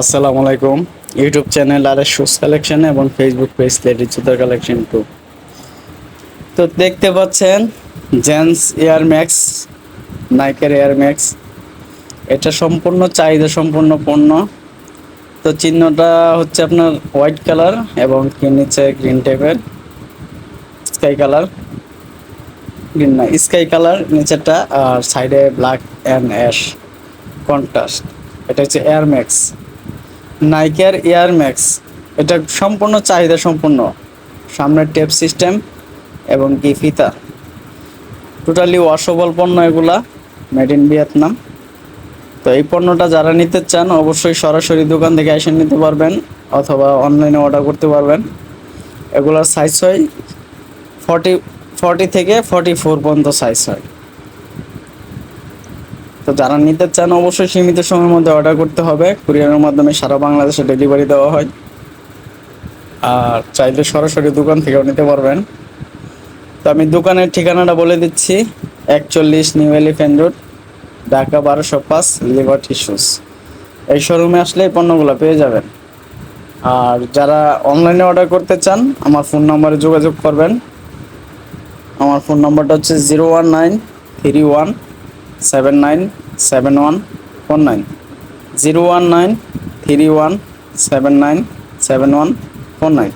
আসসালামু আলাইকুম। YouTube channel আর শুজ কালেকশন এবং ফেসবুক পেজ লেডিস জুতার কালেকশন টু তো দেখতে পাচ্ছেন জেন্টস এয়ার ম্যাক্স নাইকের এয়ার ম্যাক্স এটা সম্পূর্ণ, চাহিদা সম্পূর্ণ পণ্য। তো চিহ্নটা হচ্ছে আপনার হোয়াইট কালার এবং নিচে গ্রিন টাইপের স্কাই কালার গ্রিন না স্কাই কালার নিচেরটা আর সাইডে ব্ল্যাক অ্যান্ড অ্যাশ কন্ট্রাস্ট এটা হচ্ছে এয়ার ম্যাক্স নাইকের এয়ার ম্যাক্স এটা সম্পূর্ণ চাহিদা সম্পূর্ণ। সামনের টেপ সিস্টেম এবং কি ফিতা। টোটালি ওয়াশেবল পণ্য এগুলা। মেড ইন ভিয়েতনাম তো এই পণ্যটা যারা নিতে চান, অবশ্যই সরাসরি দোকান থেকে এসে নিতে পারবেন অথবা অনলাইনে অর্ডার করতে পারবেন। এগুলোর সাইজ হয় ফর্টি ফর্টি থেকে ফর্টি ফোর পর্যন্ত সাইজ হয়। তো যারা নিতে চান অবশ্যই সীমিত সময়ের মধ্যে অর্ডার করতে হবে। কুরিয়ারের মাধ্যমে সারা বাংলাদেশে ডেলিভারি দেওয়া হয়। আর চাইলে সরাসরি দোকান থেকেও নিতে পারবেন। তো আমি দোকানের ঠিকানাটা বলে দিচ্ছি, একচল্লিশ নিউ এলিফেন্ট রোড, ঢাকা বারোশো পাঁচ লিবার্টি শুজ এই শোরুমে আসলে এই পণ্যগুলো পেয়ে যাবেন। আর যারা অনলাইনে অর্ডার করতে চান, আমার ফোন নম্বরে যোগাযোগ করবেন। আমার ফোন নম্বরটা হচ্ছে zero one nine three one seven nine seven one four nine zero one nine three one seven nine seven one four nine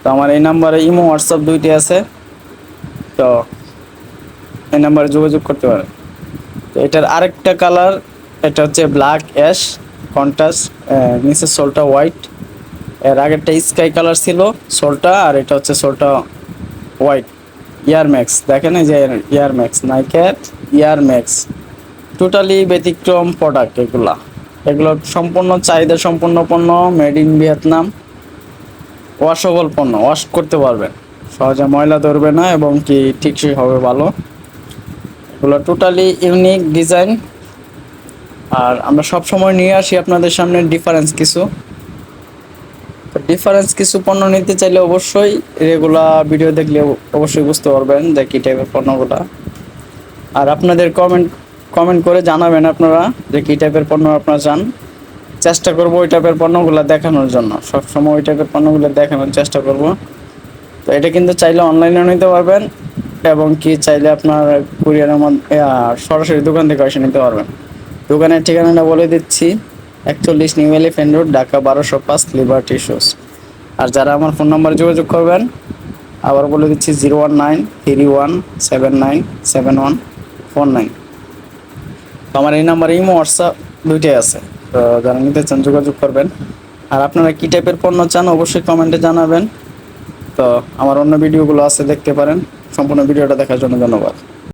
তো আমার এই নাম্বারে ইমো, হোয়াটসঅ্যাপ দুইটি আছে। তো এই নাম্বারে যোগাযোগ করতে পারেন। তো এটার আরেকটা কালার, এটা হচ্ছে ব্ল্যাক অ্যাশ, কন্ট্রাস্ট নিচের সোলটা হোয়াইট। এর আগেরটা স্কাই কালার ছিল সোলটা, আর এটা হচ্ছে সোলটা হোয়াইট। ইয়ার ম্যাক্স দেখেন এই যে ইয়ার ম্যাক্স নাইকের ইয়ারম্যাক্স টোটালি ব্যতিক্রম প্রোডাক্ট এগুলা। এগুলো সম্পূর্ণ চাহিদা সম্পূর্ণ পণ্য মেড ইন ভিয়েতনাম ওয়াশেবল পণ্য ওয়াশ করতে পারবেন। সহজে ময়লা ধরবে না এবং কি ঠিকসই হবে ভালো। এগুলো টোটালি ইউনিক ডিজাইন আর আমরা সব সময় নিয়ে আসি আপনাদের সামনে ডিফারেন্স কিছু। ডিফারেন্স কিছু পণ্য নিতে চাইলে অবশ্যই রেগুলার ভিডিও দেখলে অবশ্যই বুঝতে পারবেন যে কী টাইপের পণ্যগুলা। আর আপনাদের কমেন্ট কমেন্ট করে জানাবেন আপনারা যে কী টাইপের পণ্য আপনারা চান। চেষ্টা করব ওই টাইপের পণ্যগুলো দেখানোর জন্য। সবসময় ওই টাইপের পণ্যগুলো দেখানোর চেষ্টা করব। তো এটা কিন্তু চাইলে অনলাইনেও নিতে পারবেন এবং কি চাইলে আপনার কুরিয়ারের মধ্যে সরাসরি দোকান থেকে এসে নিতে পারবেন। দোকানের ঠিকানাটা বলে দিচ্ছি। একচল্লিশ নিউ এলিফেন্ট রোড, ঢাকা বারোশো পাঁচ লিবার্টি শোস আর যারা আমার ফোন নাম্বারে যোগাযোগ করবেন, আবার বলে দিচ্ছি zero one nine three one seven nine seven one four nine. আমার এই নাম্বারে ইমো, হোয়াটসঅ্যাপ দুইটাই আছে। তো যারা নিতে চান যোগাযোগ করবেন। আর আপনারা কী টাইপের পণ্য চান অবশ্যই কমেন্টে জানাবেন। তো আমার অন্য ভিডিওগুলো আছে, দেখতে পারেন। সম্পূর্ণ ভিডিওটা দেখার জন্য ধন্যবাদ।